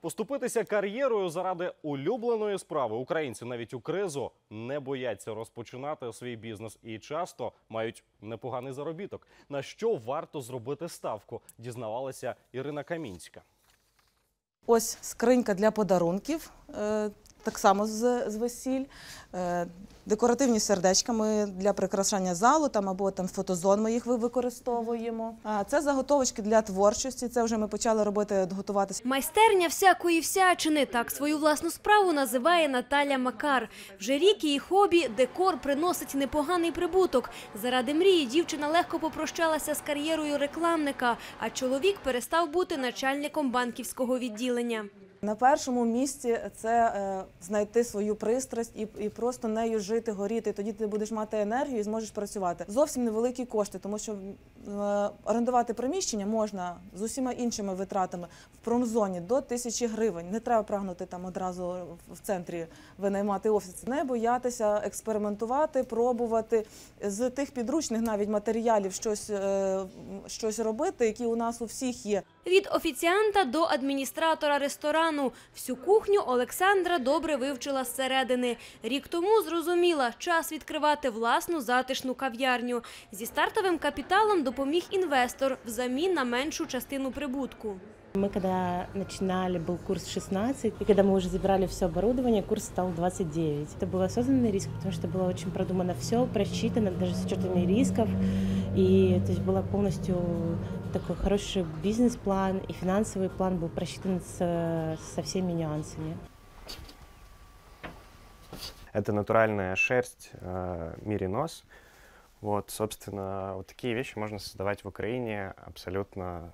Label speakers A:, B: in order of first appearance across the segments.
A: Поступитися кар'єрою заради улюбленої справи українці навіть у кризу не бояться розпочинати свій бізнес і часто мають непоганий заробіток. На що варто зробити ставку? Дізнавалася Ірина Камінська.
B: Ось скринька для подарунків, е, так само з, з весіль. Е, Декоративні сердечка ми для прикрашання залу там, або там фотозон ми їх ви- використовуємо. А це заготовочки для творчості. Це вже ми почали робити, готуватися.
C: Майстерня всякої всячини. Так свою власну справу називає Наталя Макар. Вже рік її хобі декор приносить непоганий прибуток. Заради мрії дівчина легко попрощалася з кар'єрою рекламника, а чоловік перестав бути начальником банківського відділення.
B: На першому місці це е, знайти свою пристрасть і, і просто нею жити, горіти. Тоді ти будеш мати енергію і зможеш працювати. Зовсім невеликі кошти, тому що е, орендувати приміщення можна з усіма іншими витратами в промзоні до тисячі гривень. Не треба прагнути там одразу в центрі винаймати офіс. Не боятися експериментувати, пробувати з тих підручних навіть матеріалів щось, е, щось робити, які у нас у всіх є.
C: Від офіціанта до адміністратора ресторану. Всю кухню Олександра добре вивчила зсередини. Рік тому зрозуміла, час відкривати власну затишну кав'ярню. Зі стартовим капіталом допоміг інвестор взамін на меншу частину прибутку.
D: Мы когда начинали, был курс 16, и когда мы уже забирали все оборудование, курс стал 29. Это был осознанный риск, потому что было очень продумано все, просчитано, даже с учетом рисков. И то есть было полностью такой хороший бизнес-план, и финансовый план был просчитан с- со всеми нюансами.
E: Это натуральная шерсть э, меринос. Вот, собственно, вот такие вещи можно создавать в Украине абсолютно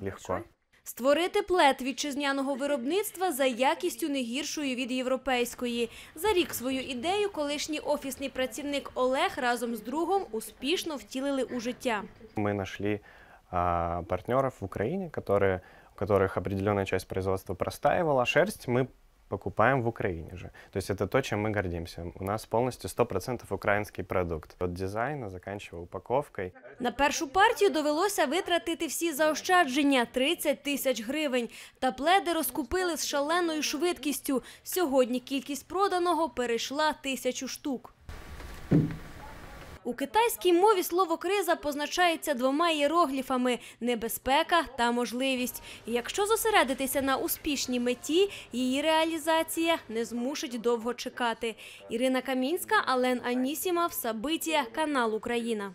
E: легко.
C: Створити плет вітчизняного виробництва за якістю не гіршою від європейської. За рік свою ідею колишній офісний працівник Олег разом з другом успішно втілили у життя.
E: Мы нашли а, партнеров в Украине, которые, у которых определенная часть производства простаивала. Шерсть мы покупаем в Украине же. То есть это то, чем мы гордимся. У нас полностью 100% украинский продукт. От дизайна, заканчивая упаковкой.
C: На першу партію довелося витратити всі заощадження 30 тисяч гривень. Та пледи розкупили з шаленою швидкістю. Сьогодні кількість проданого перейшла тисячу штук. У китайській мові слово криза позначається двома іерогліфами – небезпека та можливість. Якщо зосередитися на успішній меті, її реалізація не змушить довго чекати. Ірина Камінська, Ален Анісімов, Сабитія, канал Україна.